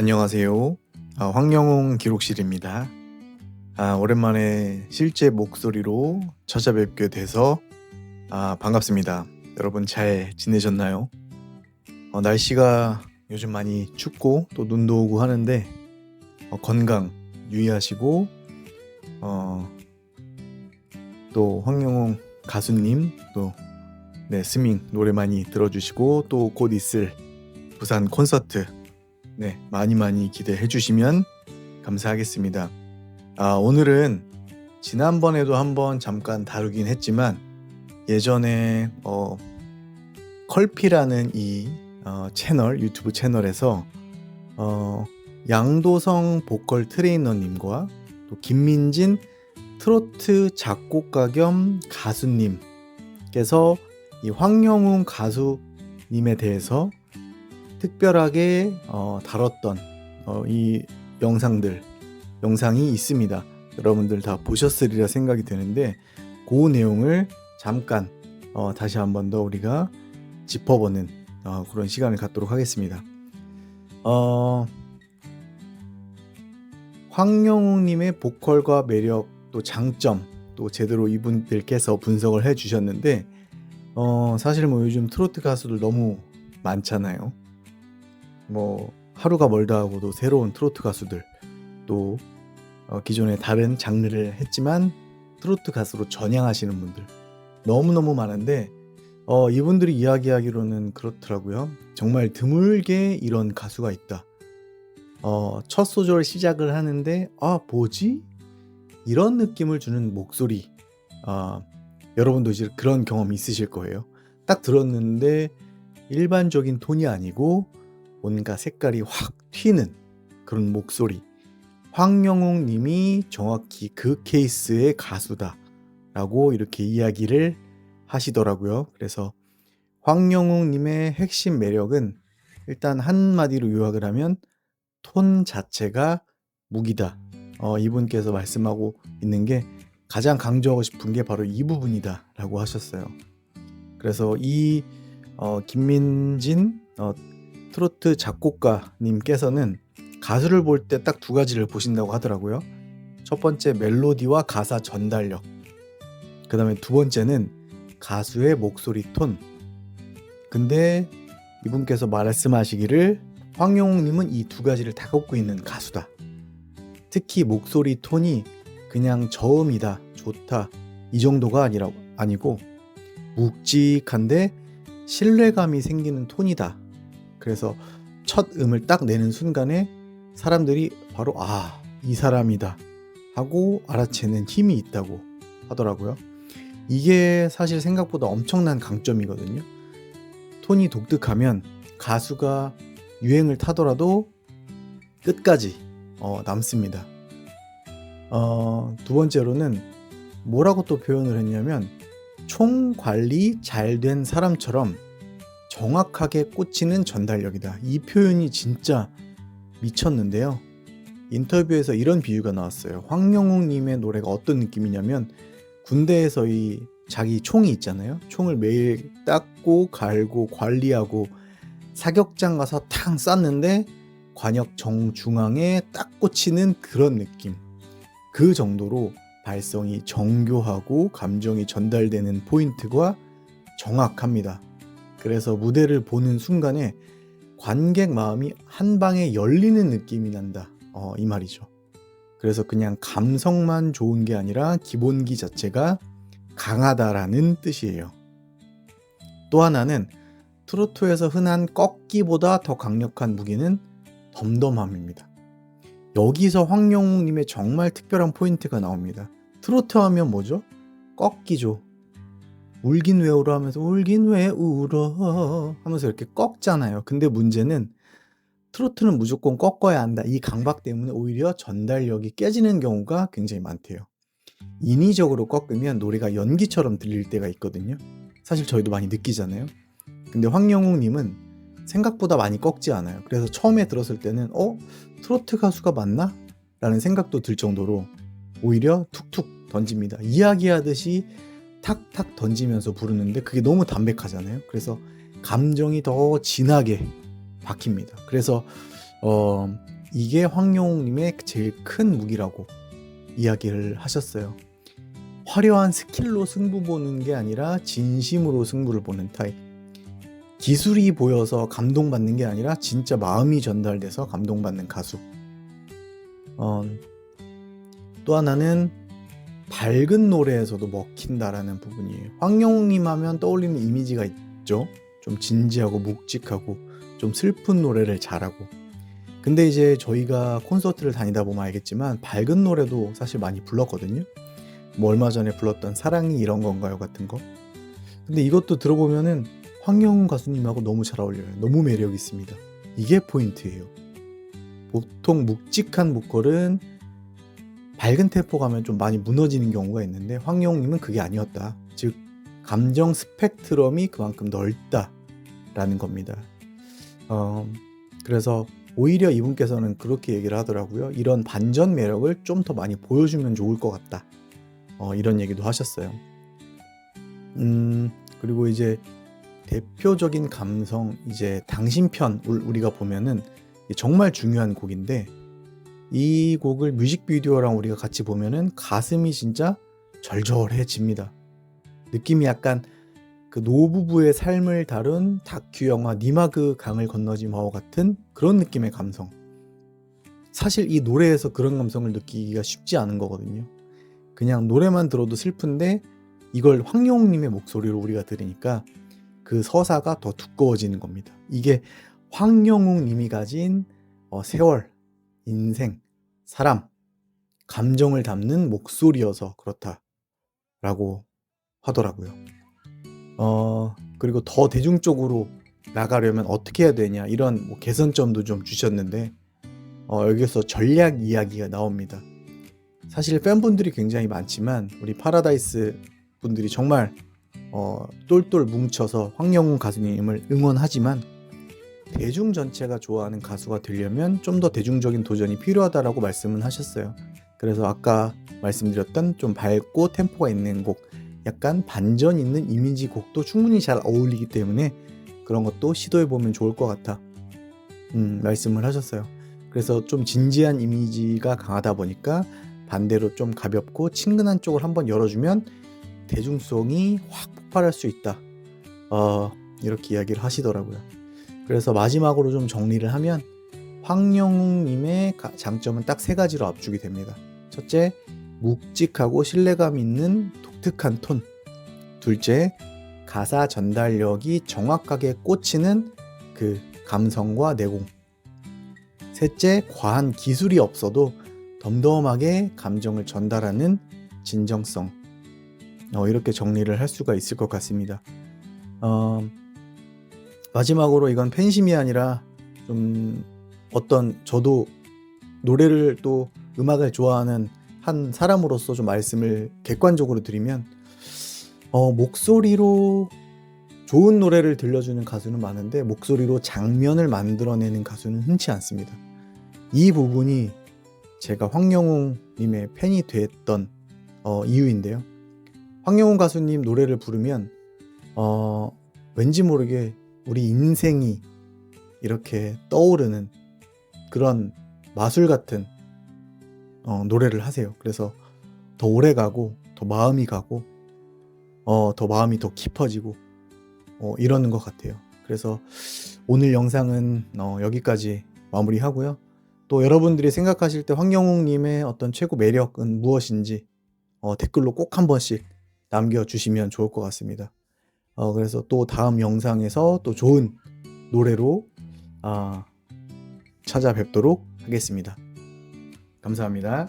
안녕하세요. 아, 황영웅 기록실입니다. 아, 오랜만에 실제 목소리로 찾아뵙게 돼서 아, 반갑습니다. 여러분 잘 지내셨나요? 어, 날씨가 요즘 많이 춥고 또 눈도 오고 하는데 어, 건강 유의하시고 어, 또 황영웅 가수님 또 네, 스밍 노래 많이 들어주시고 또 곧 있을 부산 콘서트 네, 많이 많이 기대해 주시면 감사하겠습니다. 아, 오늘은 지난번에도 한번 잠깐 다루긴 했지만 예전에 어, 컬피라는 이 어, 채널 유튜브 채널에서 어, 양도성 보컬 트레이너님과 또 김민진 트로트 작곡가 겸 가수님께서 이 황영웅 가수님에 대해서 특별하게 어, 다뤘던 어, 이 영상들 영상이 있습니다. 여러분들 다 보셨으리라 생각이 되는데 그 내용을 잠깐 어, 다시 한 번 더 우리가 짚어보는 어, 그런 시간을 갖도록 하겠습니다. 어, 황영웅님의 보컬과 매력 또 장점 또 제대로 이분들께서 분석을 해주셨는데 어, 사실 뭐 요즘 트로트 가수들 너무 많잖아요. 뭐 하루가 멀다 하고도 새로운 트로트 가수들 또 어, 기존에 다른 장르를 했지만 트로트 가수로 전향하시는 분들 너무너무 많은데 어, 이분들이 이야기하기로는 그렇더라고요. 정말 드물게 이런 가수가 있다. 어, 첫 소절 시작을 하는데 아 뭐지? 이런 느낌을 주는 목소리. 아, 여러분도 이제 그런 경험 있으실 거예요. 딱 들었는데 일반적인 톤이 아니고 뭔가 색깔이 확 튀는 그런 목소리. 황영웅 님이 정확히 그 케이스의 가수다. 라고 이렇게 이야기를 하시더라고요. 그래서 황영웅 님의 핵심 매력은 일단 한마디로 요약을 하면 톤 자체가 무기다. 어, 이분께서 말씀하고 있는 게 가장 강조하고 싶은 게 바로 이 부분이다. 라고 하셨어요. 그래서 이 어, 김민진 어, 트로트 작곡가님께서는 가수를 볼 때 딱 두 가지를 보신다고 하더라고요. 첫 번째 멜로디와 가사 전달력. 그 다음에 두 번째는 가수의 목소리 톤. 근데 이분께서 말씀하시기를 황영웅님은 이 두 가지를 다 갖고 있는 가수다. 특히 목소리 톤이 그냥 저음이다, 좋다 이 정도가 아니라고 아니고 묵직한데 신뢰감이 생기는 톤이다. 그래서 첫 음을 딱 내는 순간에 사람들이 바로 아, 이 사람이다 하고 알아채는 힘이 있다고 하더라고요. 이게 사실 생각보다 엄청난 강점이거든요. 톤이 독특하면 가수가 유행을 타더라도 끝까지 어, 남습니다. 어, 두 번째로는 뭐라고 또 표현을 했냐면 총 관리 잘 된 사람처럼 정확하게 꽂히는 전달력이다. 이 표현이 진짜 미쳤는데요. 인터뷰에서 이런 비유가 나왔어요. 황영웅님의 노래가 어떤 느낌이냐면 군대에서 이 자기 총이 있잖아요. 총을 매일 닦고 갈고 관리하고 사격장 가서 탕 쐈는데 관역 정중앙에 딱 꽂히는 그런 느낌. 그 정도로 발성이 정교하고 감정이 전달되는 포인트가 정확합니다. 그래서 무대를 보는 순간에 관객 마음이 한 방에 열리는 느낌이 난다. 어, 이 말이죠. 그래서 그냥 감성만 좋은 게 아니라 기본기 자체가 강하다라는 뜻이에요. 또 하나는 트로트에서 흔한 꺾기보다 더 강력한 무기는 덤덤함입니다. 여기서 황영웅님의 정말 특별한 포인트가 나옵니다. 트로트 하면 뭐죠? 꺾기죠. 울긴 왜 울어 하면서 울긴 왜 울어 하면서 이렇게 꺾잖아요. 근데 문제는 트로트는 무조건 꺾어야 한다. 이 강박 때문에 오히려 전달력이 깨지는 경우가 굉장히 많대요. 인위적으로 꺾으면 노래가 연기처럼 들릴 때가 있거든요. 사실 저희도 많이 느끼잖아요. 근데 황영웅님은 생각보다 많이 꺾지 않아요. 그래서 처음에 들었을 때는 어? 트로트 가수가 맞나? 라는 생각도 들 정도로 오히려 툭툭 던집니다. 이야기하듯이 탁탁 던지면서 부르는데 그게 너무 담백하잖아요. 그래서 감정이 더 진하게 박힙니다. 그래서 어, 이게 황영웅님의 제일 큰 무기라고 이야기를 하셨어요. 화려한 스킬로 승부 보는 게 아니라 진심으로 승부를 보는 타입. 기술이 보여서 감동받는 게 아니라 진짜 마음이 전달돼서 감동받는 가수. 어, 또 하나는 밝은 노래에서도 먹힌다라는 부분이에요. 황영웅님 하면 떠올리는 이미지가 있죠. 좀 진지하고 묵직하고 좀 슬픈 노래를 잘하고. 근데 이제 저희가 콘서트를 다니다 보면 알겠지만 밝은 노래도 사실 많이 불렀거든요. 뭐 얼마 전에 불렀던 사랑이 이런 건가요 같은 거. 근데 이것도 들어보면은 황영웅 가수님하고 너무 잘 어울려요. 너무 매력 있습니다. 이게 포인트예요. 보통 묵직한 보컬은 밝은 템포 가면 좀 많이 무너지는 경우가 있는데 황영웅님은 그게 아니었다. 즉 감정 스펙트럼이 그만큼 넓다라는 겁니다. 어, 그래서 오히려 이분께서는 그렇게 얘기를 하더라고요. 이런 반전 매력을 좀 더 많이 보여주면 좋을 것 같다. 어, 이런 얘기도 하셨어요. 음, 그리고 이제 대표적인 감성, 이제 당신 편 우리가 보면은 정말 중요한 곡인데 이 곡을 뮤직비디오랑 우리가 같이 보면은 가슴이 진짜 절절해집니다. 느낌이 약간 그 노부부의 삶을 다룬 다큐 영화 니마그 강을 건너지 마오 같은 그런 느낌의 감성. 사실 이 노래에서 그런 감성을 느끼기가 쉽지 않은 거거든요. 그냥 노래만 들어도 슬픈데 이걸 황영웅님의 목소리로 우리가 들으니까 그 서사가 더 두꺼워지는 겁니다. 이게 황영웅님이 가진 어, 세월, 인생, 사람, 감정을 담는 목소리여서 그렇다라고 하더라고요. 어, 그리고 더 대중적으로 나가려면 어떻게 해야 되냐 이런 뭐 개선점도 좀 주셨는데 어, 여기서 전략 이야기가 나옵니다. 사실 팬분들이 굉장히 많지만 우리 파라다이스 분들이 정말 어, 똘똘 뭉쳐서 황영웅 가수님을 응원하지만 대중 전체가 좋아하는 가수가 되려면 좀 더 대중적인 도전이 필요하다라고 말씀을 하셨어요. 그래서 아까 말씀드렸던 좀 밝고 템포가 있는 곡, 약간 반전 있는 이미지 곡도 충분히 잘 어울리기 때문에 그런 것도 시도해 보면 좋을 것 같아. 음, 말씀을 하셨어요. 그래서 좀 진지한 이미지가 강하다 보니까 반대로 좀 가볍고 친근한 쪽을 한번 열어주면 대중성이 확 폭발할 수 있다. 어, 이렇게 이야기를 하시더라고요. 그래서 마지막으로 좀 정리를 하면 황영웅님의 장점은 딱 세 가지로 압축이 됩니다. 첫째, 묵직하고 신뢰감 있는 독특한 톤. 둘째, 가사 전달력이 정확하게 꽂히는 그 감성과 내공. 셋째, 과한 기술이 없어도 덤덤하게 감정을 전달하는 진정성. 어, 이렇게 정리를 할 수가 있을 것 같습니다. 어, 마지막으로 이건 팬심이 아니라 좀 어떤 저도 노래를 또 음악을 좋아하는 한 사람으로서 좀 말씀을 객관적으로 드리면 어, 목소리로 좋은 노래를 들려주는 가수는 많은데 목소리로 장면을 만들어내는 가수는 흔치 않습니다. 이 부분이 제가 황영웅님의 팬이 됐던 어, 이유인데요. 황영웅 가수님 노래를 부르면 어, 왠지 모르게 우리 인생이 이렇게 떠오르는 그런 마술 같은 어, 노래를 하세요. 그래서 더 오래 가고 더 마음이 가고 어, 더 마음이 더 깊어지고 어, 이러는 것 같아요. 그래서 오늘 영상은 어, 여기까지 마무리하고요. 또 여러분들이 생각하실 때 황영웅님의 어떤 최고 매력은 무엇인지 어, 댓글로 꼭 한 번씩 남겨주시면 좋을 것 같습니다. 어, 그래서 또 다음 영상에서 또 좋은 노래로 어, 찾아뵙도록 하겠습니다. 감사합니다.